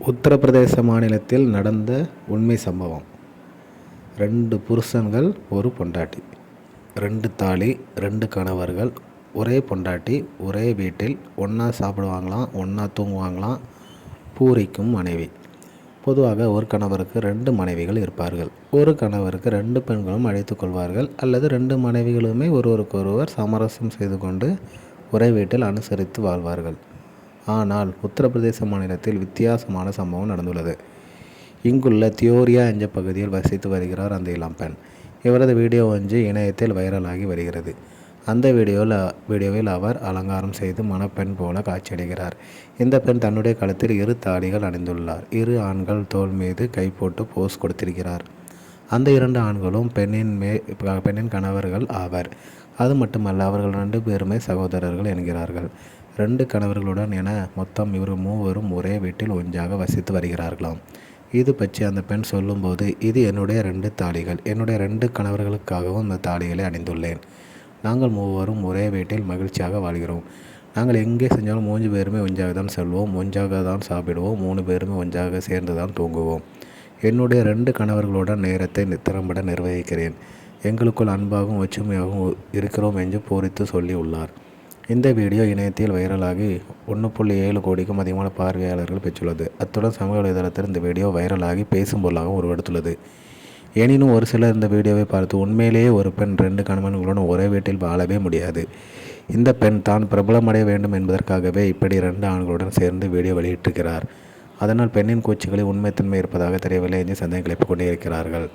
உத்தரப்பிரதேச மாநிலத்தில் நடந்த உண்மை சம்பவம். ரெண்டு புருஷன்கள் ஒரு பொண்டாட்டி. ரெண்டு தாலி ரெண்டு கணவர்கள். ஒரே பொண்டாட்டி ஒரே வீட்டில் ஒன்றா சாப்பிடுவாங்களாம் ஒன்றா தூங்குவாங்களாம் பூரிக்கும் மனைவி. பொதுவாக ஒரு கணவருக்கு ரெண்டு மனைவிகள் இருப்பார்கள். ஒரு கணவருக்கு ரெண்டு பெண்களும் அழைத்து கொள்வார்கள். அல்லது ரெண்டு மனைவிகளுமே ஒருவருக்கொருவர் சமரசம் செய்து கொண்டு ஒரே வீட்டில் அனுசரித்து வாழ்வார்கள். ஆனால் உத்தரப்பிரதேச மாநிலத்தில் வித்தியாசமான சம்பவம் நடந்துள்ளது. இங்குள்ள தியோரியா என்ற பகுதியில் வசித்து வருகிறார் அந்த இளம்பெண் இவரது வீடியோ ஒன்று இணையத்தில் வைரலாகி வருகிறது. அந்த வீடியோவில் வீடியோவில் அவர் அலங்காரம் செய்து மணப்பெண் போல காட்சியடைகிறார் இந்த பெண் தன்னுடைய கழுத்தில் இரு தாடிகள் அணிந்துள்ளார். இரு ஆண்கள் தோல் மீது கை போட்டு போஸ் கொடுத்திருக்கிறார். அந்த இரண்டு ஆண்களும் பெண்ணின் மே பெண்ணின் கணவர்கள் ஆவர். அது மட்டுமல்ல அவர்கள் ரெண்டு பேருமே சகோதரர்கள் என்கிறார்கள். ரெண்டு கணவர்களுடன் என மொத்தம் இவர் மூவரும் ஒரே வீட்டில் ஒன்றாக வசித்து வருகிறார்களாம். இது பற்றி அந்த பெண் சொல்லும்போது இது என்னுடைய ரெண்டு தாலிகள். என்னுடைய ரெண்டு கணவர்களுக்காகவும் இந்த தாலிகளை அணிந்துள்ளேன். நாங்கள் மூவரும் ஒரே வீட்டில் மகிழ்ச்சியாக வாழ்கிறோம். நாங்கள் எங்கே செஞ்சாலும் மூன்று பேருமே ஒன்றாக தான் செல்வோம். ஒன்றாக தான் சாப்பிடுவோம். மூணு பேருமே ஒன்றாக சேர்ந்து தான் தூங்குவோம். என்னுடைய ரெண்டு கணவர்களுடன் நேரத்தை திறம்பட நிர்வகிக்கிறேன். எங்களுக்குள் அன்பாகவும் ஒற்றுமையாகவும் இருக்கிறோம் என்று பூரித்து சொல்லி உள்ளார். இந்த வீடியோ இணையத்தில் வைரலாகி ஒன்று புள்ளி ஏழு கோடிக்கும் அதிகமான பார்வையாளர்கள் பெற்றுள்ளது. அத்துடன் சமூக வலைதளத்தில் இந்த வீடியோ வைரலாகி பேசும் பொருளாகவும் உருவெடுத்துள்ளது. எனினும் ஒரு சிலர் இந்த வீடியோவை பார்த்து உண்மையிலேயே ஒரு பெண் ரெண்டு கணவன்களுடன் ஒரே வீட்டில் வாழவே முடியாது. இந்த பெண் தான் பிரபலமடைய வேண்டும் என்பதற்காகவே இப்படி ரெண்டு ஆண்களுடன் சேர்ந்து வீடியோ வெளியிட்டிருக்கிறார். அதனால் பெண்ணின் கூச்சுகளில் உண்மைத்தன்மை இருப்பதாக தெரியவில்லை என்று சந்தேகம் கிளப்பிக் கொண்டே இருக்கிறார்கள்.